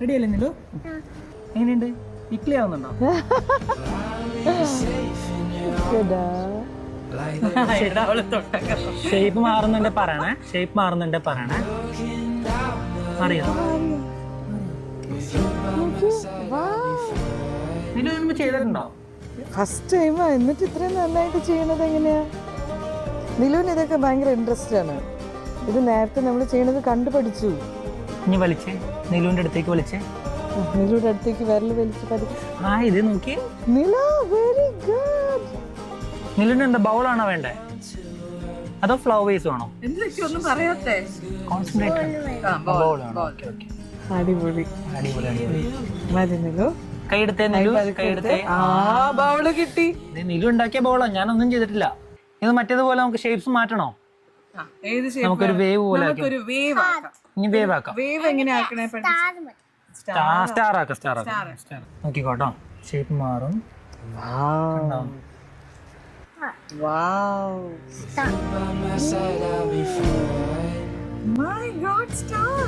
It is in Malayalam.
റെഡി അല്ലേ നിലു? എങ്ങനെയുണ്ട്? ഇക്ലി ആവുന്നുണ്ടോ ഷേപ്പ് മാറുന്നുണ്ട് പറയണേ. ഷേപ്പ് മാറുന്നുണ്ട് പറയണേ. അറിയാം? ചെയ്തിട്ടുണ്ടോ? ഫസ്റ്റ് ടൈമാ എന്നിട്ട് ഇത്രയും നന്നായിട്ട് ചെയ്യണത് എങ്ങനെയാ? നിലുവിന് ഇതൊക്കെ ഭയങ്കര ഇൻട്രസ്റ്റ് ആണ്. ഇത് നേരത്തെ നമ്മൾ ചെയ്യണത് കണ്ടു പഠിച്ചു ഇനി വലിച്ചേ? നീലുവിന്റെ അടുത്തേക്ക് വലിച്ചേ? നീലുവിന്റെ അടുത്തേക്ക് വിരൽ വലിച്ച് പഠിച്ചു ആ ഇത് നോക്കി. നില വെരി ഗുഡ് നിലുവിന്റെ എന്താ ബൗളാണോ വേണ്ടേ? അതോ ഫ്ലവേഴ്സ് വേണോ ഒന്നും പറയാത്തേ കോൺസെൻട്രേറ്റ് ബൗളാണോ ഓക്കെ ഓക്കെ. അടിപൊളി. അടിപൊളി അടിപൊളി. മതി നിലു. കൈയെടുത്തേ നിലു. കൈയെടുത്തേ. ആ ബൗൾ കിട്ടി. നിലു ഉണ്ടാക്കിയ ഞാൻ ഞാനൊന്നും ചെയ്തിട്ടില്ല. ഇത് മറ്റേതുപോലെ നമുക്ക് ഷേപ്സ് മാറ്റണോ? ഏത് നമുക്കൊരു വേവ് പോലെ നമുക്കൊരു വേവ് ആക്കാം. ഇനി വേവ് ആക്കാം. വേവ് എങ്ങനെ ആക്കണേ സ്റ്റാർ സ്റ്റാർ ആക്കാം സ്റ്റാർ ആക്കാം. സ്റ്റാർ നോക്കിക്കോട്ടോ. ഷേപ്പ് മാറും. Wow. Wow my god star